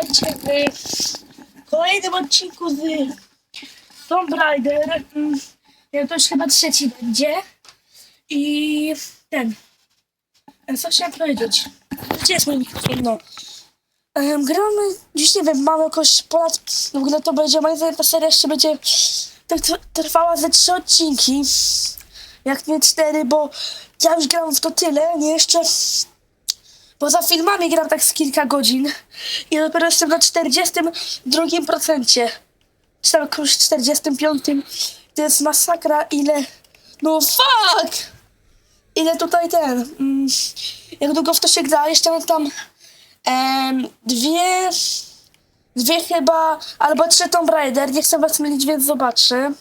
witajcie w kolejnym odcinku z Tomb Raider. To już chyba trzeci będzie. I ten. e, Co chciałem powiedzieć? Gdzie jest mój mikrofon? No. Gramy, dziś nie wiem, mamy jakoś ponad, w ogóle to będzie, moim zdaniem ta seria jeszcze będzie tr- trwała ze trzy odcinki, jak nie cztery, bo ja już gram w to tyle, nie jeszcze Poza filmami gram tak z kilka godzin i dopiero jestem na 42 procencie. Czy tam jakoś 45. To jest masakra, ile... No fuck! Ile tutaj ten... Mm, jak długo w to się gra? Jeszcze mam tam... em, dwie... Dwie chyba... Albo trzy Tomb Raider. Nie chcę was mylić, więc zobaczę.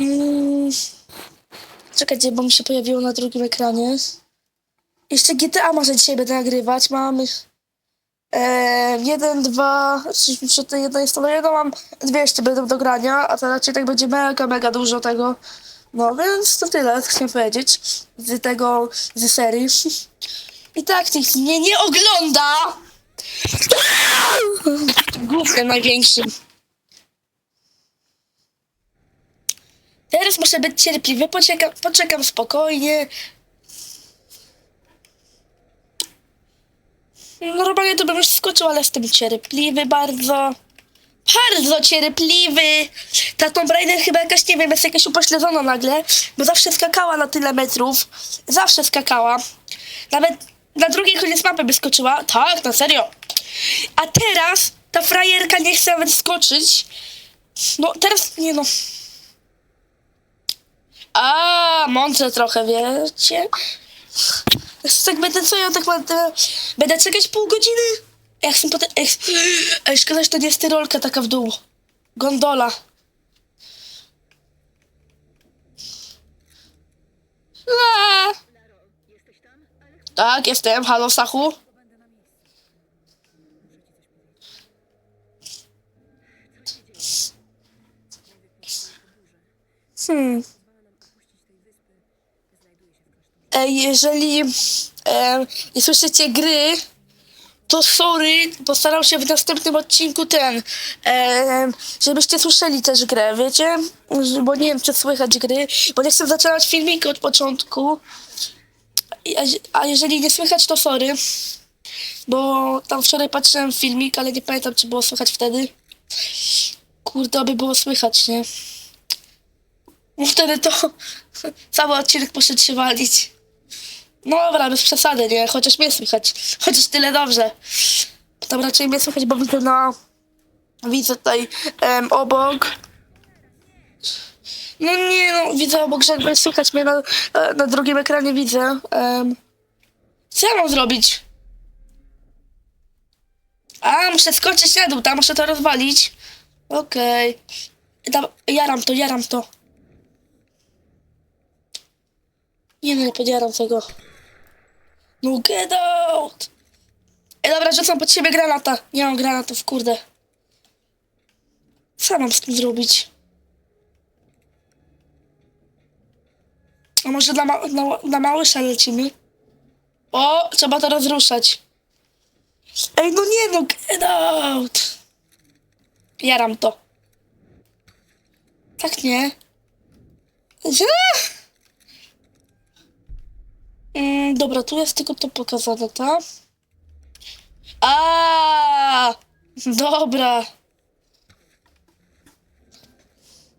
Mm, czekajcie, bo mi się pojawiło na drugim ekranie. Jeszcze GTA może dzisiaj będę nagrywać. Mam e, jeden, dwa, trzy, przy tej jednej stronie jedno mam dwie jeszcze będą do grania, a to raczej tak będzie mega, mega dużo tego. No więc to tyle, chciałem powiedzieć z tego, z serii. I tak nikt mnie nie ogląda! Głównym największym. Teraz muszę być cierpliwy, poczekam, poczekam spokojnie, Normalnie to bym już skoczył, ale jestem cierpliwy bardzo. Bardzo cierpliwy. Ta Tomb Raider chyba jakaś, nie wiem, jest jakaś upośledzona nagle, bo zawsze skakała na tyle metrów. Zawsze skakała. Nawet na drugiej koniec mapy by skoczyła. Tak, na serio. A teraz ta frajerka nie chce nawet skoczyć. No, teraz nie no. A, mądrze trochę, wiecie? Tak będę co ja tak będę. Będę czekać pół godziny? Jak chcę potem. Ej, ej, szkoda, że to nie jest tyrolka taka w dół. Gondola. A. Tak, jestem. Halo, Sachu. Hmm. E, jeżeli e, nie słyszycie gry, to sorry, postaram się w następnym odcinku ten, e, żebyście słyszeli też grę, wiecie? Bo nie wiem, czy słychać gry, bo nie chcę zaczynać filmiki od początku. A, a jeżeli nie słychać, to sorry. Bo tam wczoraj patrzyłem filmik, ale nie pamiętam, czy było słychać wtedy. Kurde, aby było słychać, nie? Wtedy to cały odcinek poszedł się walić. No dobra, bez przesady, nie? Chociaż mnie słychać. Chociaż tyle dobrze. Tam raczej mnie słychać, bo widzę na... Widzę tutaj em, obok. No nie no, widzę obok, że słychać mnie na, e, na drugim ekranie widzę. Em, co ja mam zrobić? A, muszę skoczyć na dół, tam muszę to rozwalić. Okej. Okay. Jaram to, jaram to. Nie no, nie podjaram tego. No get out! Ej, dobra, rzucam pod siebie granata. Nie mam granatów, kurde. Co mam z tym zrobić? A może na, ma na, na małysza lecimy? O, trzeba to rozruszać. Ej, no nie no, get out! Jaram to. Tak nie. Ech! Mm, dobra, tu jest tylko to pokazane, tak? A, dobra.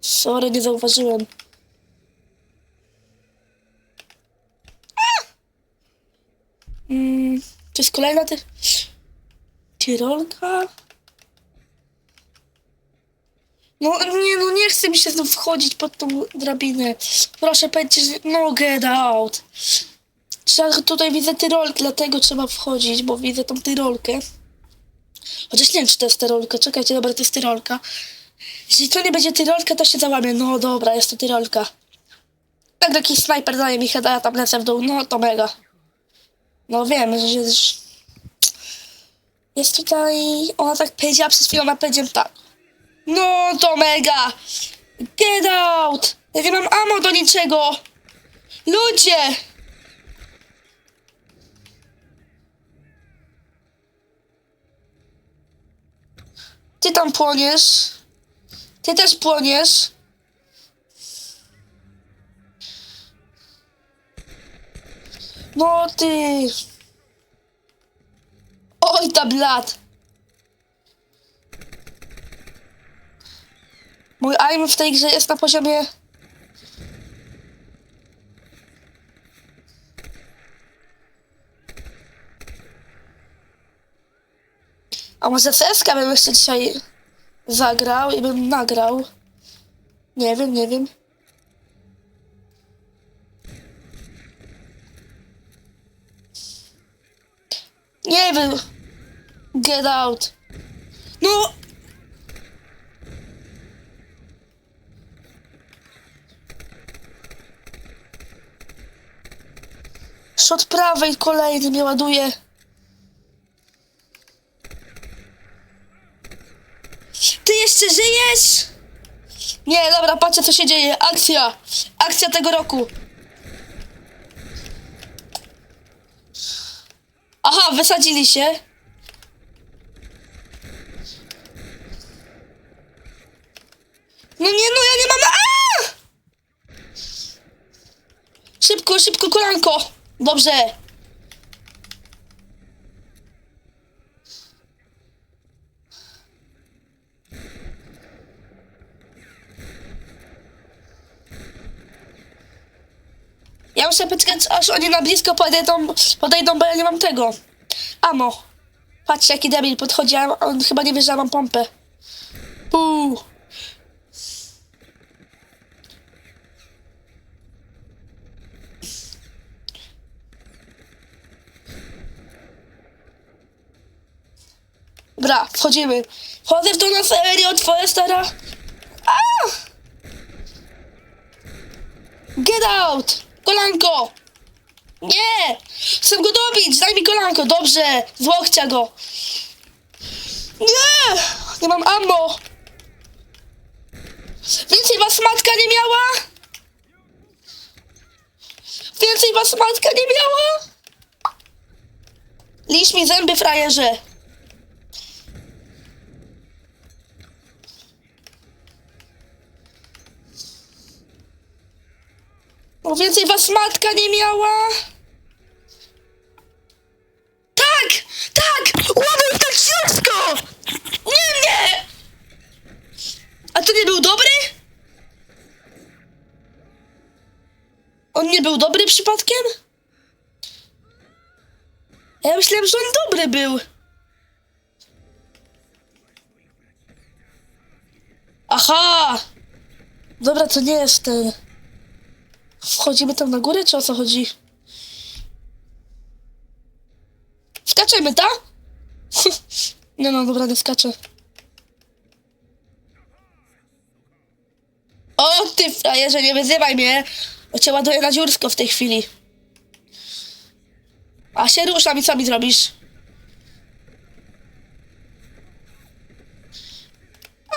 Sorry, nie zauważyłem. Mm, to jest kolejna ty... Tyrolka? No nie, no nie chce mi się znów wchodzić pod tą drabinę. Proszę, powiedzcie, że... No, get out. Trzeba, tutaj widzę tyrolkę, dlatego trzeba wchodzić, bo widzę tą tyrolkę. Chociaż nie wiem, czy to jest tyrolka. Czekajcie, dobra, to jest tyrolka. Jeśli to nie będzie tyrolka, to się załamie. No dobra, jest to tyrolka. Tak, jakiś snajper daje mi heada, ja tam lecę w dół. No to mega. No wiem, że jest... Jest tutaj... Ona tak powiedziała przed chwilą, a powiedziałem tak. No to mega! Get out! Ja nie mam ammo do niczego! Ludzie! Ty tam płoniesz. Ty też płoniesz. No ty. Oj, ta blat. Mój aim w tej grze jest na poziomie... A może CSK bym jeszcze dzisiaj zagrał i bym nagrał? Nie wiem, nie wiem. Nie wiem. Get out. No! Shot prawej kolejny mnie ładuje. Ty jeszcze żyjesz? Nie, dobra, patrzcie co się dzieje. Akcja. Akcja tego roku. Aha, wysadzili się. No nie, no ja nie mam... Aaa! Szybko, szybko, kolanko. Dobrze. Ja muszę poczekać, aż oni na blisko podejdą, podejdą, bo ja nie mam tego. Amo. Patrzcie, jaki debil podchodzi, a on chyba nie wie, że mam pompę. Puu. Dobra, wchodzimy. Wchodzę w to na serio, twoja stara. A! Get out! Kolanko! Nie! Chcę go dobić! Daj mi kolanko, dobrze! Z łokcia go! Nie! Nie mam ammo! Więcej was matka nie miała? Więcej was matka nie miała? Lisz mi zęby, frajerze! Więcej was matka nie miała? Tak! Tak! Ładuj tak ciężko! Nie, nie! A to nie był dobry? On nie był dobry przypadkiem? Ja myślałem, że on dobry był. Aha! Dobra, to nie jest ten. Wchodzimy tam na górę, czy o co chodzi? Skaczemy, tak? no, no, dobra, nie skaczę. O, ty frajerze, nie wyzywaj mnie, bo cię ładuję na dziursko w tej chwili. A się ruszam i co mi zrobisz? A!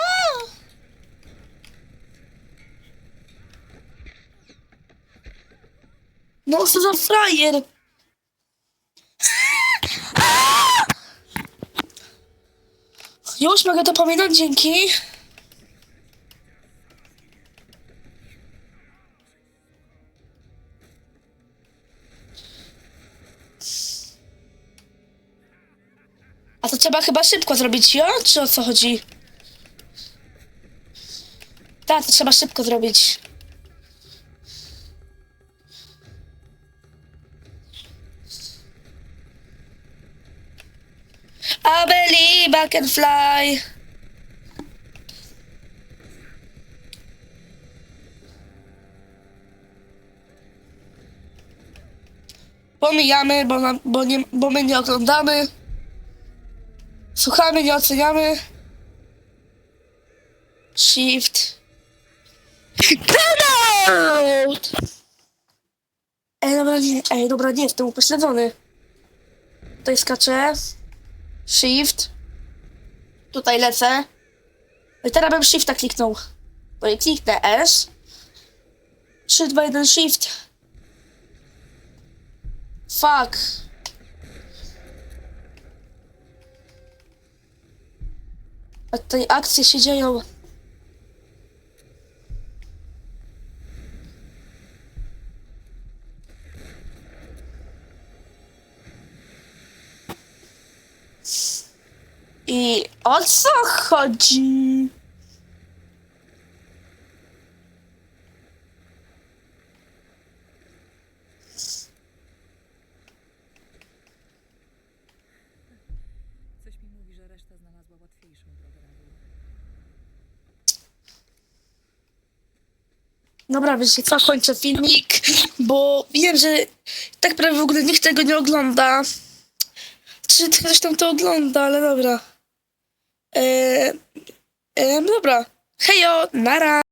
No co za frajer! Już mogę to pamiętać, dzięki. A to trzeba chyba szybko zrobić, jo? Czy o co chodzi? Tak, to trzeba szybko zrobić. I believe I can fly. Pomijamy, bo, bo, nie, bo my nie oglądamy. Słuchamy, nie oceniamy. Shift. Get out! Ej, dobra, nie, ej, dobra, nie, jestem upośledzony. Tutaj skaczę. Shift. Tutaj lecę. No I teraz bym Shifta kliknął. Bo i kliknę S. 3, 2, 1, Shift. Fuck. A tutaj akcje się dzieją. I o co chodzi? Coś mi mówi, że reszta. Dobra, wiecie co, kończę filmik, bo wiem, że tak prawie w ogóle nikt tego nie ogląda. Czy ktoś tam to ogląda, ale dobra. Eee, em, dobra. Hejo, nara.